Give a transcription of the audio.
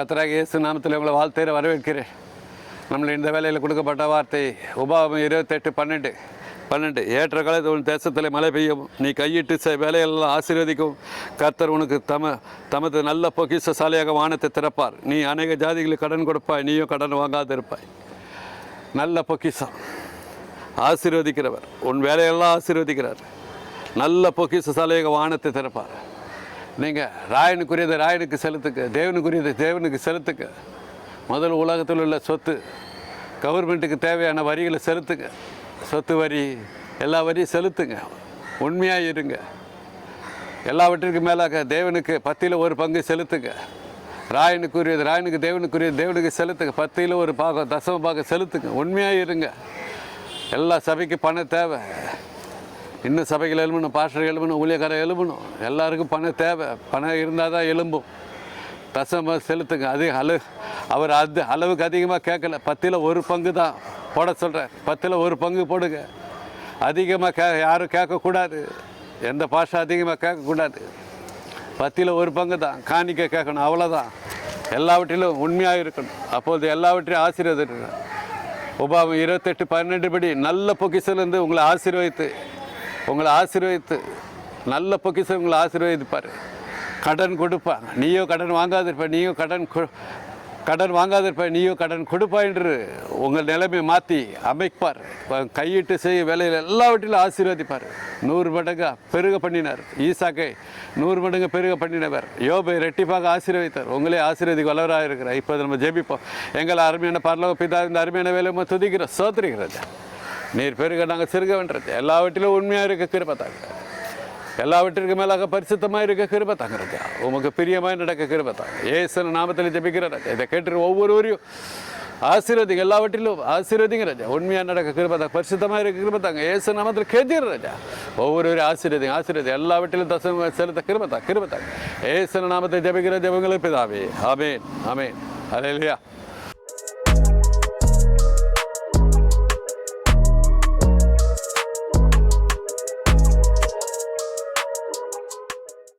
கத்தராக இயேசு நாமத்தில் உங்களை வாழ்த்தையில வரவேற்கிறேன். நம்மளை இந்த வேலையில் கொடுக்கப்பட்ட வார்த்தை உபாவம் இருபத்தெட்டு பன்னெண்டு. பன்னெண்டு ஏற்ற காலத்தில் உன் தேசத்தில் மழை பெய்யும் நீ கையிட்டு செ வேலையெல்லாம் ஆசீர்வதிக்கும். கர்த்தர் உனக்கு தம தமது நல்ல பொக்கிஷ சாலையாக வானத்தை திறப்பார். நீ அநேக ஜாதிகளுக்கு கடன் கொடுப்பாய் நீயும் கடன் வாங்காதிருப்பாய். நல்ல பொக்கிஷம். ஆசீர்வதிக்கிறவர் உன் வேலையெல்லாம் ஆசீர்வதிக்கிறார். நல்ல பொக்கிஷ சாலையாக வானத்தை திறப்பார். நீங்கள் ராயனுக்குரியதை ராயனுக்கு செலுத்துக்க தேவனுக்குரியதை தேவனுக்கு செலுத்துக்க முதல் உலகத்தில் உள்ள சொத்து கவர்மெண்ட்டுக்கு தேவையான வரிகளை செலுத்துங்க. சொத்து வரி எல்லா வரியும் செலுத்துங்க. உண்மையாக இருங்க. எல்லாவற்றிற்கும் மேலாக தேவனுக்கு பத்தியில் ஒரு பங்கு செலுத்துங்க. ராயனுக்குரியது ராயனுக்கு தேவனுக்குரியது தேவனுக்கு செலுத்துங்க. பத்தியில் ஒரு பாகம் தசம பாகம் செலுத்துங்க. உண்மையாக இருங்க. எல்லா சபைக்கு பணம் தேவை. இன்னும் சபைகள் எழும்பணும் பாஸ்டர் எழும்பணும் ஊழியக்காரர் எழும்பணும். எல்லாருக்கும் பணம் தேவை. பணம் இருந்தால் தான் எலும்பும் தசம செலுத்துங்க. அது அளவு அவர் அது அளவுக்கு அதிகமாக கேட்கல. பத்தில் ஒரு பங்கு தான். போட சொல்கிறேன் பத்தில் ஒரு பங்கு போடுங்க. அதிகமாக கே யாரும் கேட்கக்கூடாது. எந்த பாஷை அதிகமாக கேட்கக்கூடாது. பத்தில் ஒரு பங்கு தான். காணிக்க கேட்கணும். அவ்வளோதான் எல்லாவற்றிலும் உண்மையாக இருக்கணும். அப்போது எல்லாவற்றையும் ஆசீர்வதிக்கணும் உபாவம் இருபத்தெட்டு பன்னெண்டு படி நல்ல பொக்கிசிலிருந்து உங்களை ஆசீர்வதித்து உங்களை ஆசீர்வதித்து நல்ல பொக்கிசம் உங்களை ஆசீர்வதிப்பார். கடன் கொடுப்பாங்க நீயோ கடன் வாங்காதிருப்ப நீயோ கடன் கடன் வாங்காதிருப்ப நீயோ கடன் கொடுப்பா என்று உங்கள் நிலைமை மாற்றி அமைப்பார். கையிட்டு செய்ய வேலையில் எல்லாவற்றிலும் ஆசீர்வதிப்பார். நூறு மடங்கு பெருக பண்ணினார். ஈசாக்கை நூறு மடங்கு பெருக பண்ணினவர். யோபை ரெட்டிப்பாக ஆசீர்வதித்தார். உங்களே ஆசீர்வதிக்கு வல்லவராக இருக்கிறார் இப்போ நம்ம ஜெபிப்போம். எங்களை அருமையான பரலோக பிதா இந்த அருமையான வேலையை துதிக்கிற சோதரிகிறது நீர் பெருக நாங்கள் சிறுக வேண்டது எல்லாவற்றிலும் உண்மையாக இருக்க கிருபத்தாங்க எல்லாவற்றிற்கு மேலாக பரிசுத்தமாக இருக்க கிருப தாங்க ராஜா உமக்கு பிரியமாக நடக்க கிருப தாங்க. ஏசன நாமத்தில் ஜெபிக்கிற ராஜா. இதை கேட்டு ஒவ்வொருவரையும் ஆசீர்வதிங்க. எல்லாவற்றிலும் ஆசீர்வதிங்க ராஜா. உண்மையாக நடக்க கிருப தாங்க. பரிசுத்தமாக இருக்க கிருப தாங்க. ஏசு நாமத்தில் கெதிர் ராஜா. ஒவ்வொருவரையும் ஆசீர்வதிங்க ஆசீர்வதி எல்லாவற்றிலும் தசம செலுத்த கிருப தாங்க கிருப தாங்க. ஏசன நாமத்தை ஜபிக்கிற ஜபங்களுக்கு பிதாவே. ஆமேன் ஆமேன். அலையிலையா